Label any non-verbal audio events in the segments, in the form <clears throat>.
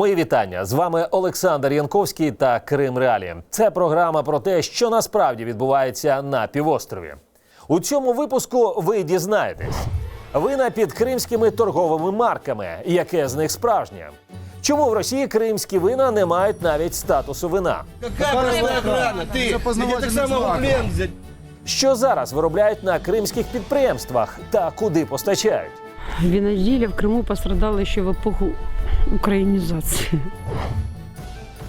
Мої вітання з вами Олександр Янковський та Крим Реалі. Це програма про те, що насправді відбувається на півострові. У цьому випуску ви дізнаєтесь вина під кримськими торговими марками, яке з них справжнє. Чому в Росії кримські вина не мають навіть статусу вина? Какая простая охрана? Ты, я так само в плен взять. Що зараз виробляють на кримських підприємствах та куди постачають? Виноделие в Крыму пострадало еще в эпоху украинизации.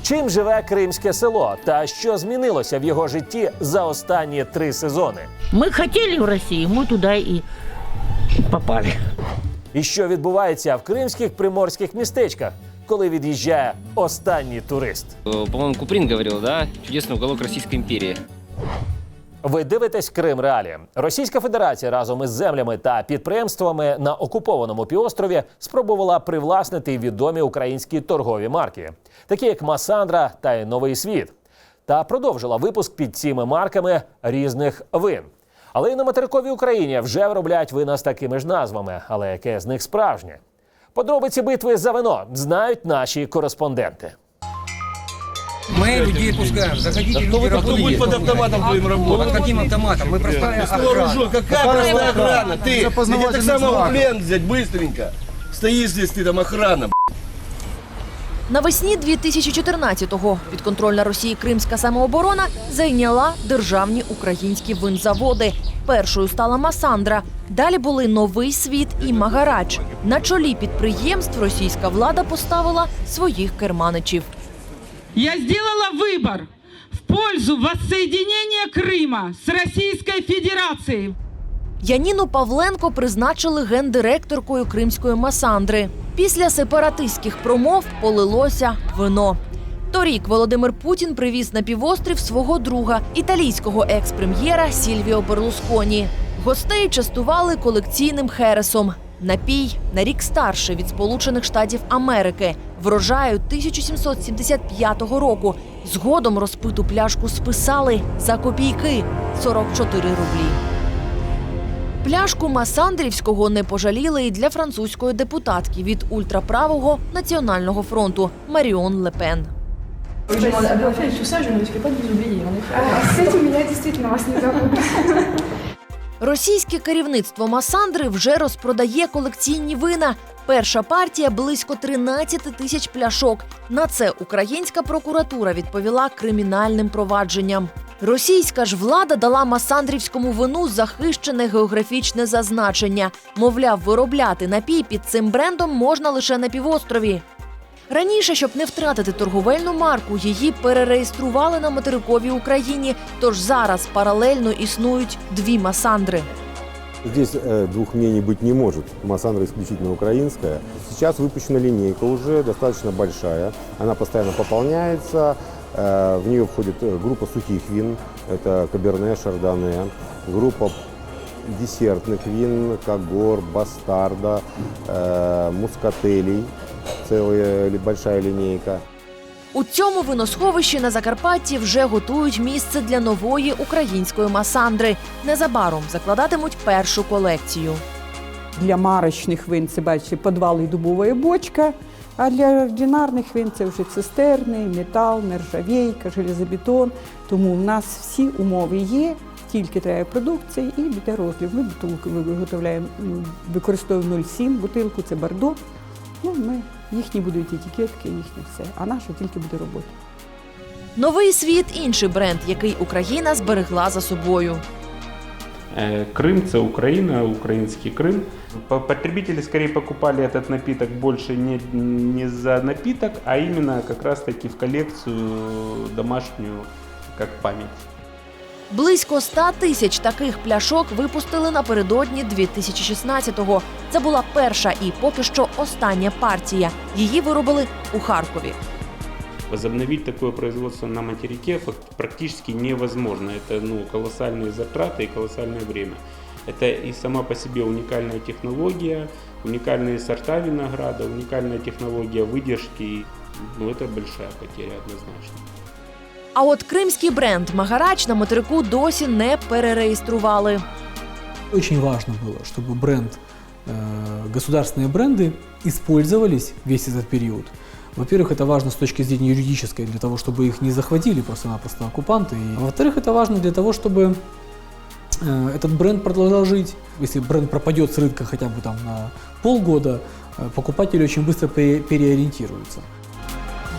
Чим живе кримське село та що змінилося в його житті за останні три сезони? Мы хотели в Россию, мы туда и попали. І що відбувається в кримських приморських містечках, коли від'їжджає останній турист? Э, По-моему, Куприн говорил, да? Чудесный уголок Российской империи. Ви дивитесь Крим Реалі. Російська Федерація разом із землями та підприємствами на окупованому півострові спробувала привласнити відомі українські торгові марки, такі як Масандра та й Новий Світ, та продовжила випуск під цими марками різних вин. Але і на материковій Україні вже виробляють вина з такими ж назвами, але яке з них справжнє? Подробиці битви за вино знають наші кореспонденти. Мы людей пускаем. Заходите, Кто, люди вы, кто будет под работают. автоматом твоим Под работать? каким автоматом? Мы простая Кто охрана. вооружен? Какая простая охрана? Ты, я так само в плен взять быстренько. Стоишь здесь, ты там охрана. Навесні 2014-го підконтрольна Росії Кримська самооборона зайняла державні українські винзаводи. Першою стала Масандра. Далі були Новий світ і Магарач. На чолі підприємств російська влада поставила своїх керманичів. Я сделала выбор в пользу воссоединения Крыма с Российской Федерацией. Яніну Павленко призначили гендиректоркою кримської Масандри. Після сепаратистських промов полилося вино. Торік Володимир Путін привіз на півострів свого друга, італійського екс-прем'єра Сільвіо Берлусконі. Гостей частували колекційним хересом. Напій на рік старший від Сполучених Штатів Америки, врожаю 1775 року. Згодом розпиту пляшку списали за копійки 44 рублі. Пляшку Масандрівського не пожаліли і для французької депутатки від ультраправого національного фронту Маріон Лепен. Російське керівництво Масандри вже розпродає колекційні вина. Перша партія близько 13 тисяч пляшок. На це українська прокуратура відповіла кримінальним провадженням. Російська ж влада дала масандрівському вину захищене географічне зазначення. Мовляв, виробляти напій під цим брендом можна лише на півострові. Раніше, щоб не втратити торговельну марку, її перереєстрували на материковій Україні. Тож зараз паралельно існують дві масандри. Здесь э, двух мнений быть не может. Массандра исключительно украинская. Сейчас выпущена линейка уже достаточно большая. Она постоянно пополняется. Э, в нее входит э, группа сухих вин. Это каберне, шардоне. Группа десертных вин, когор, бастарда, э, мускателей. Целая ли- большая линейка. У цьому виносховищі на Закарпатті вже готують місце для нової української масандри. Незабаром закладатимуть першу колекцію. Для марочних вин це бачите, підвал і дубова бочка, а для ординарних вин це вже цистерни, метал, нержавійка, железобетон. Тому в нас всі умови є, тільки треба продукція і буде розлив. Ми бутилку виготовляємо, використовуємо 0,7 бутилку, це бардо. Ну, ми, їхні будуть етикетки, їхнє все, а наша тільки буде робота. Новий світ інший бренд, який Україна зберегла за собою. Э, Крым – це Украина, украинский Крым. По- Потребители скорее покупали этот напиток больше не, не за напиток, а именно как раз-таки в коллекцию домашнюю, как память. Близько 100 тисяч таких пляшок випустили напередодні 2016-го. Це була перша і поки що остання партія. Її виробили у Харкові. Возобновить такое производство на материке фак- практически невозможно. Это ну, колоссальные затраты и колоссальное время. Это и сама по себе уникальная технология, уникальные сорта винограда, уникальная технология выдержки. Ну, это большая потеря однозначно. А от кримський бренд Магарач на материку досі не перереєстрували. Очень важно было, чтобы бренд, э, государственные бренды использовались весь этот период. Во-первых, это важно с точки зрения юридической, для того, чтобы их не захватили просто-напросто оккупанты. И, во-вторых, это важно для того, чтобы э, этот бренд продолжал жить. Если бренд пропадет с рынка хотя бы там на полгода, э, покупатели очень быстро пере- переориентируются.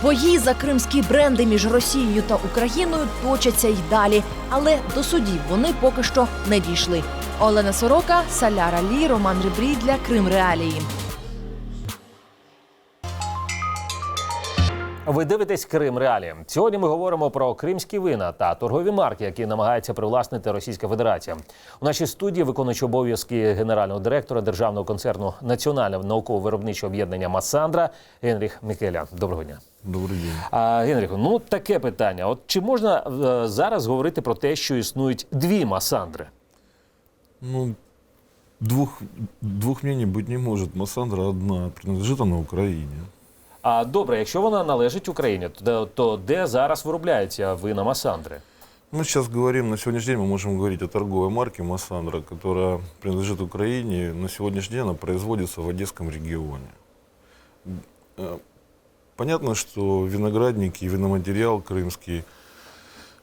Бої за кримські бренди між Росією та Україною точаться й далі, але до судів вони поки що не дійшли. Олена Сорока, Саляра Лі, Роман Рибрій для Крим Реалії. Ви дивитесь Крим Реалії. Сьогодні ми говоримо про кримські вина та торгові марки, які намагається привласнити Російська Федерація. У нашій студії виконуючий обов'язки генерального директора державного концерну Національне науково-виробниче об'єднання Масандра Генріх Мікеля. Доброго дня. Добрий день. А, Генріху, ну таке питання. От чи можна е, зараз говорити про те, що існують дві масандри? Ну, двух, двух мнений быть не может. Массандра одна, принадлежит она Украине. А добре, якщо вона належить Україні, то, то де зараз виробляються вина масандри? Мы сейчас говорим, на сегодняшний день мы можем говорить о торговой марке Массандра, которая принадлежит Украине. На сегодняшний день она производится в Одесском регионе. Понятно, что виноградники и виноматериал крымский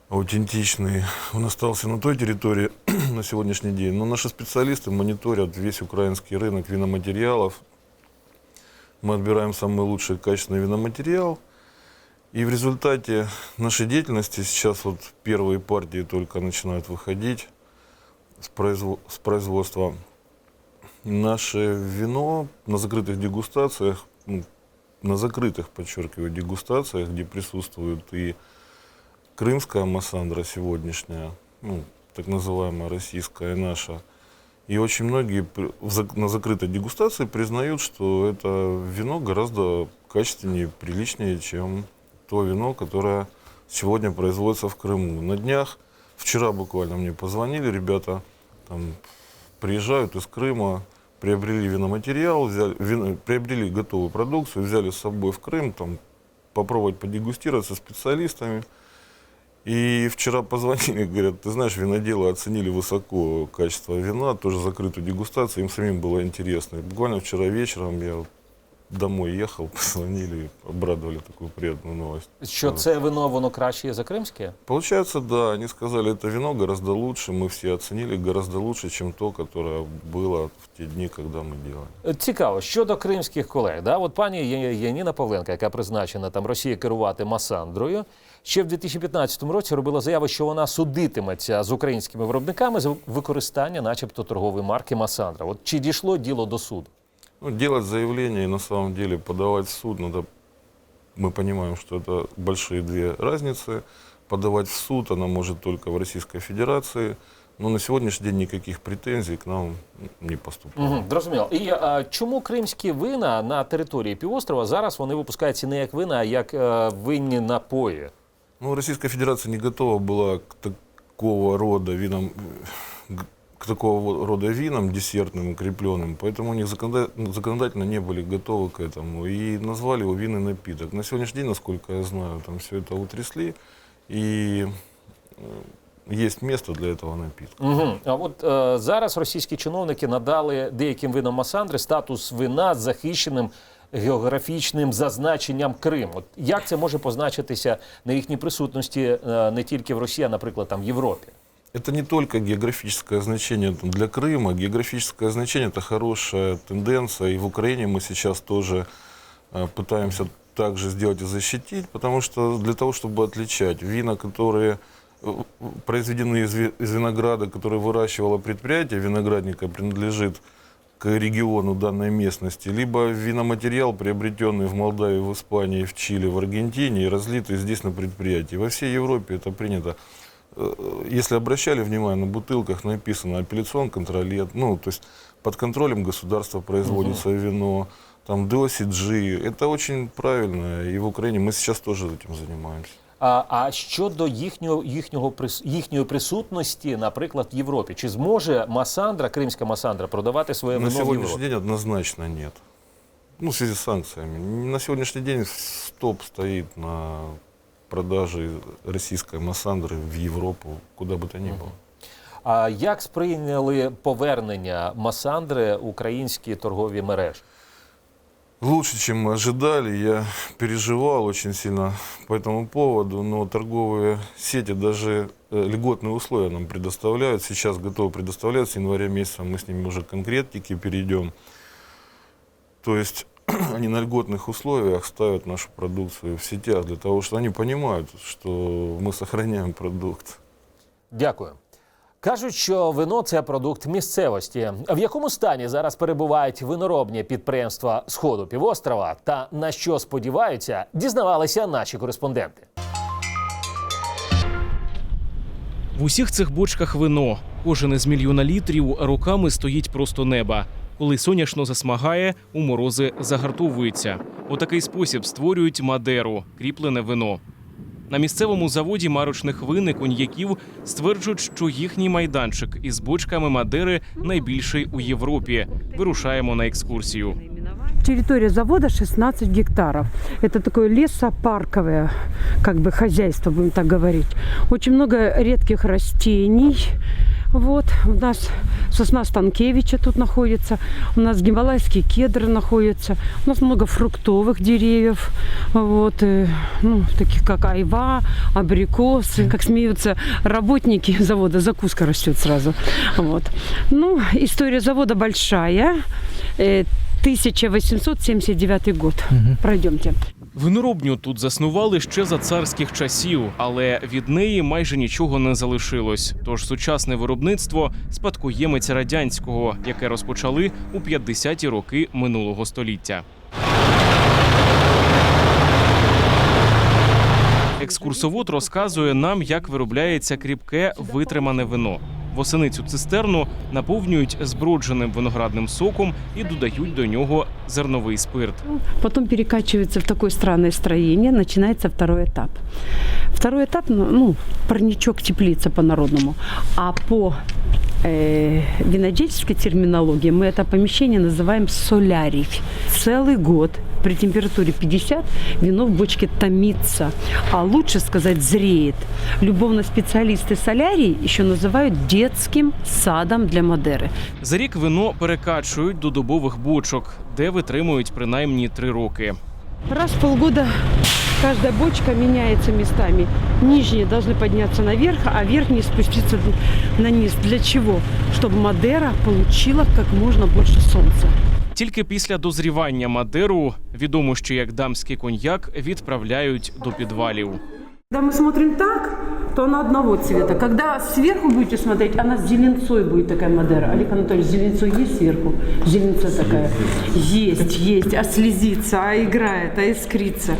аутентичный, он остался на той территории <clears throat> на сегодняшний день. Но наши специалисты мониторят весь украинский рынок виноматериалов. Мы отбираем самый лучший качественный виноматериал. И в результате нашей деятельности сейчас вот первые партии только начинают выходить с, произво- с производства. Наше вино на закрытых дегустациях, ну, на закрытых, подчеркиваю, дегустациях, где присутствует и крымская массандра сегодняшняя, ну, так называемая российская наша, и очень многие на закрытой дегустации признают, что это вино гораздо качественнее, приличнее, чем то вино, которое сегодня производится в Крыму. На днях, вчера буквально мне позвонили ребята, там, приезжают из Крыма, приобрели виноматериал, взяли, вино- приобрели готовую продукцию, взяли с собой в Крым, там, попробовать подегустировать со специалистами. И вчера позвонили, говорят, ты знаешь, виноделы оценили высоко качество вина, тоже закрытую дегустацию, им самим было интересно. И буквально вчера вечером я вот домой ехал, <laughs> позвонили, обрадовали такую приятную новость. Що це вино воно краще за кримське? Получается, да, они сказали, это вино гораздо лучше, мы все оценили, гораздо лучше, чем то, которое было в те дни, когда мы делали. Цікаво, щодо кримських колег, да, от пані Є- Яніна Павленка, яка призначена там Росії керувати Масандрою, ще в 2015 році робила заяву, що вона судитиметься з українськими виробниками за використання, начебто, торгової марки Масандра. От чи дійшло діло до суду? Ну, делать заявление и на самом деле подавать в суд надо. Мы понимаем, что это большие две разницы. Подавать в суд она может только в Российской Федерации. Но на сегодняшний день никаких претензий к нам не поступало. Угу, зрозуміло. І а, чому кримські вина на території півострова зараз вони випускаються не як вина, а як е, винні напої? Ну, Российская Федерация не готова была к такого рода винам, э, г- к такого рода винам десертным, укрепленным, поэтому у них законода- ну, законодательно не были готовы к этому и назвали его винный напиток. На сегодняшний день, насколько я знаю, там все это утрясли и э, есть место для этого напитка. Угу. А от е, зараз російські чиновники надали деяким винам Масандри статус вина з захищеним географічним зазначенням Крим. От як це може позначитися на їхній присутності е, не тільки в Росії, а, наприклад, там в Європі? Это не только географическое значение для Крыма. Географическое значение – это хорошая тенденция. И в Украине мы сейчас тоже э, пытаемся также сделать и защитить, потому что для того, чтобы отличать вина, которые э, произведены из винограда, который выращивало предприятие виноградника, принадлежит к региону данной местности, либо виноматериал, приобретенный в Молдавии, в Испании, в Чили, в Аргентине и разлитый здесь на предприятии. Во всей Европе это принято. Э, Если обращали внимание, на бутылках написано апелляцион контролет, ну, то есть под контролем государства производится вино, там DOCG, это очень правильно, и в Украине мы сейчас тоже этим занимаемся. А, а щодо їхнього, їхнього прис- їхньої присутності, наприклад, в Європі, чи зможе Масандра, кримська Масандра, продавати своє На вино в сегодняшний Європі? день однозначно нет. Ну, в связи с санкциями. На сегодняшний день стоп стоит на продаже российской массандры в Европу, куда бы то ни было. А як сприйняли повернення Масандри українські торгові мережі? лучше, чем мы ожидали. Я переживал очень сильно по этому поводу, но торговые сети даже э, льготные условия нам предоставляют. Сейчас готовы предоставлять. С января месяца мы с ними уже к конкретике перейдем. То есть <clears throat> они на льготных условиях ставят нашу продукцию в сетях для того, что они понимают, что мы сохраняем продукт. Дякую. Кажуть, що вино це продукт місцевості. В якому стані зараз перебувають виноробні підприємства сходу півострова та на що сподіваються, дізнавалися наші кореспонденти. В усіх цих бочках вино. Кожен із мільйона літрів роками стоїть просто неба. Коли соняшно засмагає, у морози загартовується. У такий спосіб створюють мадеру кріплене вино. На місцевому заводі марочних вин і коньяків стверджують, що їхній майданчик із бочками мадери найбільший у Європі. Вирушаємо на екскурсію. Территория завода 16 гектаров. Это такое лесопарковое как бы хозяйство, будем так говорить. Очень много редких растений. Вот, у нас сосна Станкевича тут находится, у нас гималайские кедры находятся, у нас много фруктовых деревьев, вот, э, ну, таких как айва, абрикосы. Как смеются работники завода, закуска растет сразу. Вот. Ну, история завода большая. Э, 1879 год. Пройдемте. Виноробню тут заснували ще за царських часів, але від неї майже нічого не залишилось. Тож сучасне виробництво спадкоємець радянського, яке розпочали у 50-ті роки минулого століття. Екскурсовод розказує нам, як виробляється кріпке витримане вино. Восени цю цистерну наповнюють збродженим виноградним соком і додають до нього зерновий спирт. Потім перекачується в таке странне строєння, починається второй етап. Второй етап ну, парнічок тепліться по-народному. А по э, винодельческой терминологии мы это помещение называем солярий. Целый год при температуре 50 вино в бочке томится, а лучше сказать зреет. Любовно специалисты солярий еще называют детским садом для Мадеры. За рік вино перекачують до дубових бочок, де витримують принаймні три роки. Раз в полгода каждая бочка меняется местами. Нижние должны подняться наверх, а верхние спуститься на низ. Для чего? Чтобы Мадера получила как можно больше солнца. Тільки після дозрівання Мадеру, відомо ще як дамський коньяк, відправляють до підвалів. Когда мы смотрим так, то она одного цвета. Когда сверху будете смотреть, она с зеленцой будет такая Мадера. Олег Анатольевич, зеленцой есть сверху? Зеленца такая? Есть, есть. А слезится, а играет, а искрится.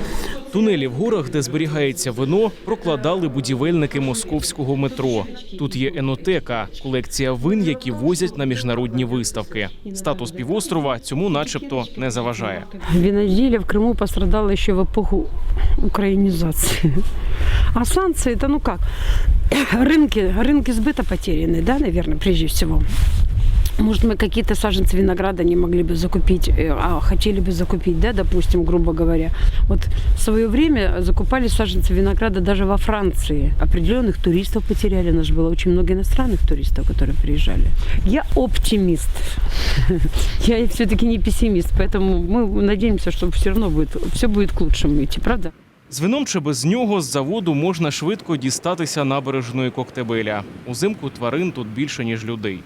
Тунелі в горах, де зберігається вино, прокладали будівельники московського метро. Тут є енотека, колекція вин, які возять на міжнародні виставки. Статус півострова цьому, начебто, не заважає. Виноделие в Крыму пострадало еще в эпоху украинизации. А санкции, это ну как, рынки, <coughs> рынки сбыта потеряны, да, наверное, прежде всего. Может, мы какие-то саженцы винограда не могли бы закупить, э, а хотели бы закупить, да, допустим, грубо говоря. Вот в свое время закупали саженцы винограда даже во Франции. Определенных туристов потеряли. У нас же было очень много иностранных туристов, которые приезжали. Я оптимист. <laughs> Я все-таки не пессимист, поэтому мы надеемся, что все равно будет, все будет к лучшему идти, правда? З вином чи без нього з заводу можна швидко дістатися набережної Коктебеля. Узимку тварин тут більше ніж людей.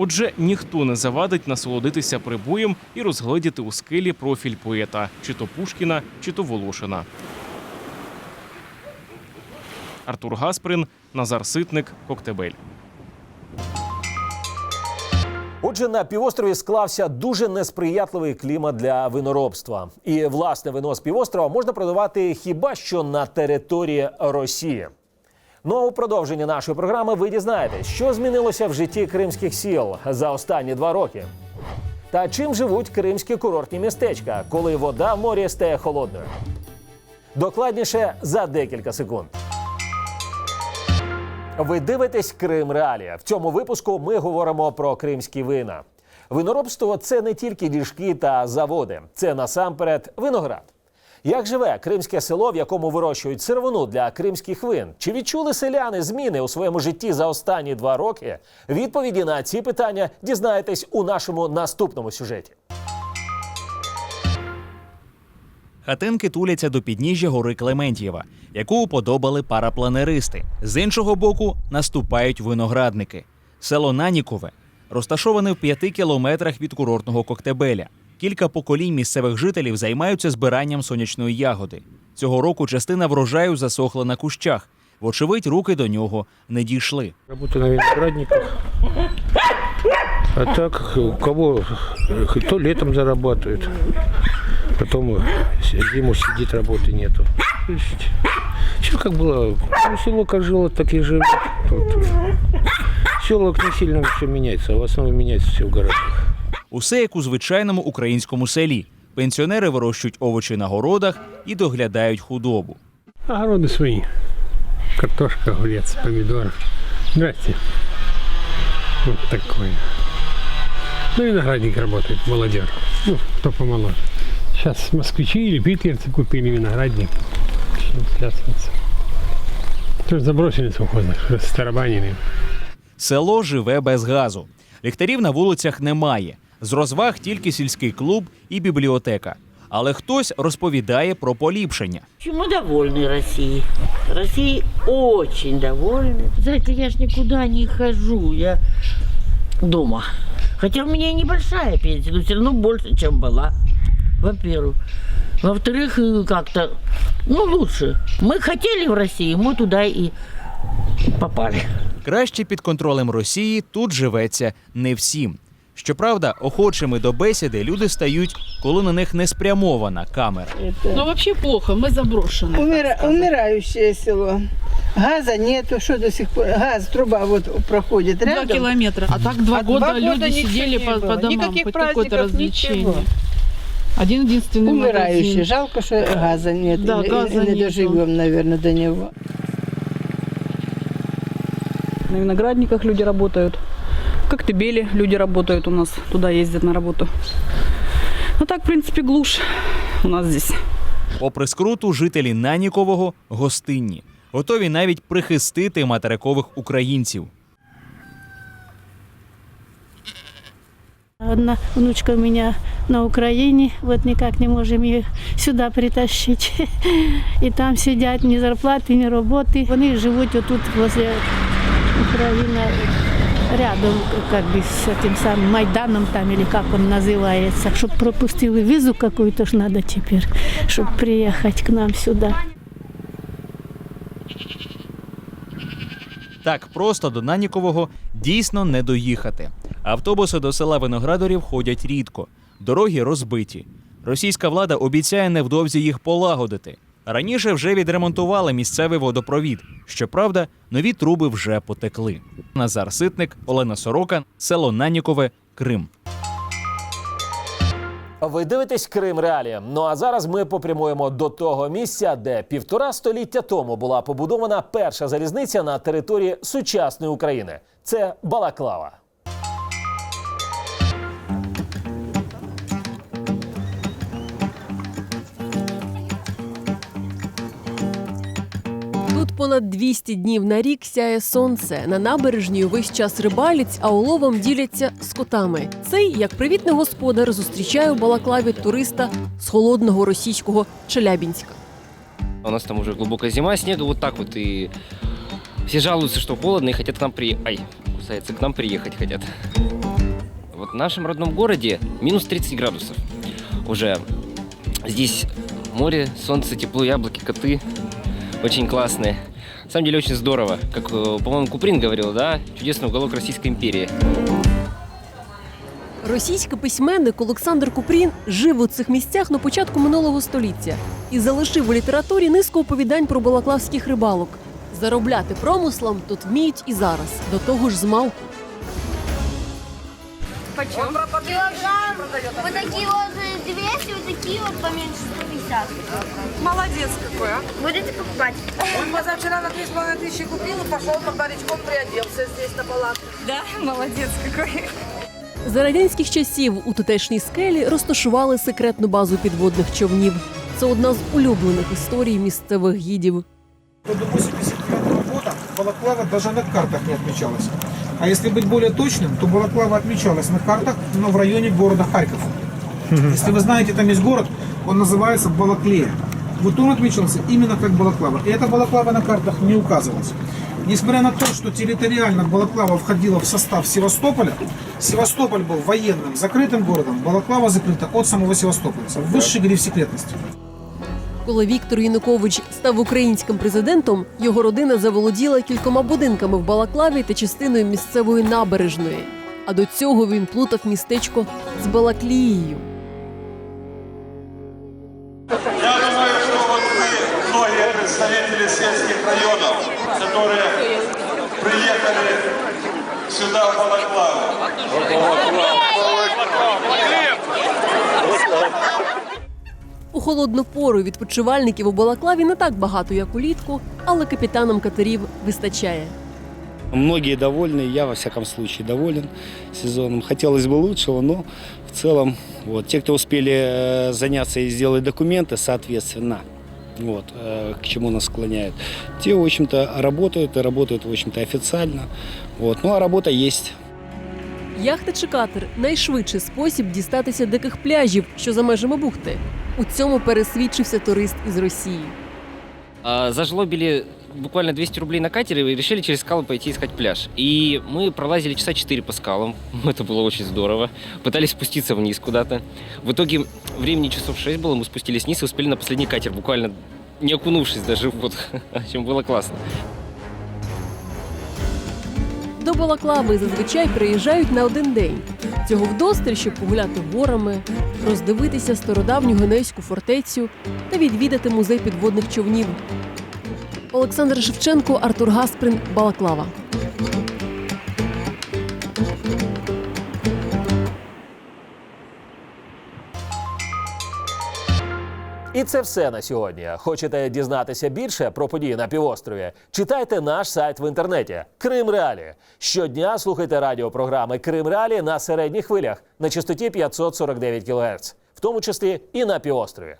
Отже, ніхто не завадить насолодитися прибоєм і розгледіти у скелі профіль поета, чи то Пушкіна, чи то Волошина. Артур Гасприн, Назар Ситник, Коктебель. Отже, на півострові склався дуже несприятливий клімат для виноробства. І власне вино з півострова можна продавати хіба що на території Росії. Ну а у продовженні нашої програми ви дізнаєтесь, що змінилося в житті кримських сіл за останні два роки. Та чим живуть кримські курортні містечка, коли вода в морі стає холодною. Докладніше за декілька секунд. Ви дивитесь Крим Реалія. В цьому випуску ми говоримо про кримські вина. Виноробство це не тільки діжки та заводи, це насамперед виноград. Як живе кримське село, в якому вирощують сировину для кримських вин? Чи відчули селяни зміни у своєму житті за останні два роки? Відповіді на ці питання дізнаєтесь у нашому наступному сюжеті. Хатинки туляться до підніжжя гори Клементьєва, яку уподобали парапланеристи. З іншого боку наступають виноградники. Село Нанікове розташоване в п'яти кілометрах від курортного Коктебеля. Кілька поколінь місцевих жителів займаються збиранням сонячної ягоди. Цього року частина врожаю засохла на кущах. Вочевидь, руки до нього не дійшли. Работаю на виноградниках. А так, у кого кто летом зарабатывает, потом зиму сидит, работы нету. Все как было, ну, село как жило, так и живет. Вот. Селок не сильно все меняется, а в основном меняется все в городах. Усе як у звичайному українському селі. Пенсіонери вирощують овочі на городах і доглядають худобу. Огороды свои. Картошка, огурец, помидор. Здрасте. Вот такое. Ну, виноградник работает, молодежь. Ну, кто помоложе. Сейчас москвичи или питерцы купили виноградник. Начнут плясываться. Тоже забросили совхозных, старобанили. Село живе без газу. Ліхтарів на вулицях немає. З розваг тільки сільський клуб і бібліотека. Але хтось розповідає про поліпшення. Почему довольны Россией? Россией очень довольны. Знаете, я ж никуда не хожу, я дома. Хотя у меня и небольшая пенсия, но все равно больше, чем была. Во-первых. Во-вторых, э, как-то, ну, лучше. Мы хотели в Россию, мы туда и попали. Краще під контролем Росії тут живеться не всім. Щоправда, охочими до бесіди люди стають, коли на них не спрямована камера. Ну, вообще плохо, мы заброшены. Умира- умирающее село. Газа нету, что до сих пор? Газ, труба вот проходит Два рядом. километра. А так два А года два года люди ничего сидели не по, было. по домам, Никаких хоть какое-то праздников, развлечение. ничего. Один единственный Умирающие. магазин. Жалко, что газа нет. Да, и, газа и не нету. доживем, наверное, до него. На виноградниках люди работают. В Коктебеле люди работают у нас. Туда ездят на работу. Ну так, в принципе, глушь у нас здесь. Попри скруту, жителі Нанікового гостинні, готові навіть прихистити материкових українців. Одна внучка у меня на Украине, вот никак не можем ее сюда притащить. <laughs> И там сидят ни зарплаты, ни работы. Вони живуть отут возле Украины, рядом как бы с этим самым Майданом там, или как он называется. Чтобы пропустили визу какую-то ж надо теперь, чтобы приехать к нам сюда. Так просто до Нанікового дійсно не доїхати. Автобуси до села Виноградарів ходять рідко, дороги розбиті. Російська влада обіцяє невдовзі їх полагодити. Раніше вже відремонтували місцевий водопровід. Щоправда, нові труби вже потекли. Назар Ситник, Олена Сорока, село Нанікове, Крим. Ви дивитесь Крим Реалії. Ну а зараз ми попрямуємо до того місця, де півтора століття тому була побудована перша залізниця на території сучасної України. Це Балаклава. Понад 200 днів на рік сяє сонце. На набережні увесь час рибалять, а уловом діляться з котами. Цей, як привітний господар, зустрічає у Балаклаві туриста з холодного російського Челябінська. У нас там уже глубокая зима, снега вот так вот, и все жалуются, что холодно и хотят к нам приехать. Ай, кусается, к нам приехать хотят. Вот в нашем родном городе минус 30 градусов уже. Здесь море, солнце, тепло, яблоки, коты. Очень классные. На самом деле очень здорово. Как, э, по-моему, Куприн говорил, да? Чудесный уголок Российской империи. Російський письменник Олександр Купрін жив у цих місцях на початку минулого століття і залишив у літературі низку оповідань про балаклавських рибалок. Заробляти промислом тут вміють і зараз. До того ж з мавку. Почем? Килограмм. Вот такие вот 200, вот такие вот поменьше 150. Молодец какой, а. Будете покупать? Он позавчера на 3,5 тысячи купил и пошел под баричком приоделся здесь на палатке. Да, молодец какой. За радянських часів у тутешній скелі розташували секретну базу підводних човнів. Це одна з улюблених історій місцевих гідів. До 89 года Балаклава даже на картах не отмечалась. А если быть более точным, то Балаклава отмечалась на картах, но в районе города Харьков. Если вы знаете, там есть город, он называется Балаклея. Вот он отмечался именно как Балаклава. И эта Балаклава на картах не указывалась. Несмотря на то, что территориально Балаклава входила в состав Севастополя, Севастополь был военным, закрытым городом, Балаклава закрыта от самого Севастополя. Высший гриф секретности. Коли Віктор Янукович став українським президентом, його родина заволоділа кількома будинками в Балаклаві та частиною місцевої набережної. А до цього він плутав містечко з Балаклією. Я думаю, что вот вы, многие представители сельских районов, которые приехали сюда, в Балаклаву. У холодну пору відпочивальників у Балаклаві не так багато, як улітку, але капітанам катерів вистачає. Многие довольны, я во всяком случае доволен сезоном. Хотелось бы лучшего, но в целом вот, те, кто успели э, заняться и сделать документы, соответственно, вот, э, к чему нас склоняют, те, в общем-то, работают и работают, в общем-то, официально. Вот. Ну, а работа есть. Яхта чи катер найшвидший спосіб дістатися диких пляжів, що за межами бухти. У цьому пересвідчився турист із Росії. А, Зажлобили буквально 200 рублей на катере и решили через скалы пойти искать пляж. И мы пролазили часа 4 по скалам. <laughs> Это было очень здорово. Пытались спуститься вниз куда-то. В итоге времени часов 6 было, мы спустились вниз и успели на последний катер, буквально не окунувшись даже в воду. В общем, <laughs> было классно. До Балаклави зазвичай приїжджають на один день. Цього вдосталь, щоб погуляти горами, роздивитися стародавню генейську фортецю та відвідати музей підводних човнів. Олександр Шевченко, Артур Гасприн, Балаклава. І це все на сьогодні. Хочете дізнатися більше про події на півострові? Читайте наш сайт в інтернеті Крим Реалі. Щодня слухайте радіопрограми Крим Реалі на середніх хвилях на частоті 549 кГц, в тому числі і на півострові.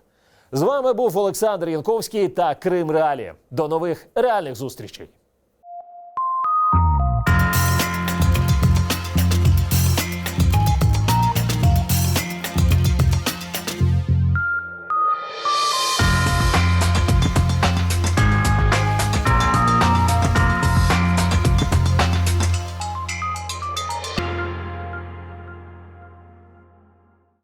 З вами був Олександр Янковський та Крим Реалі. До нових реальних зустрічей.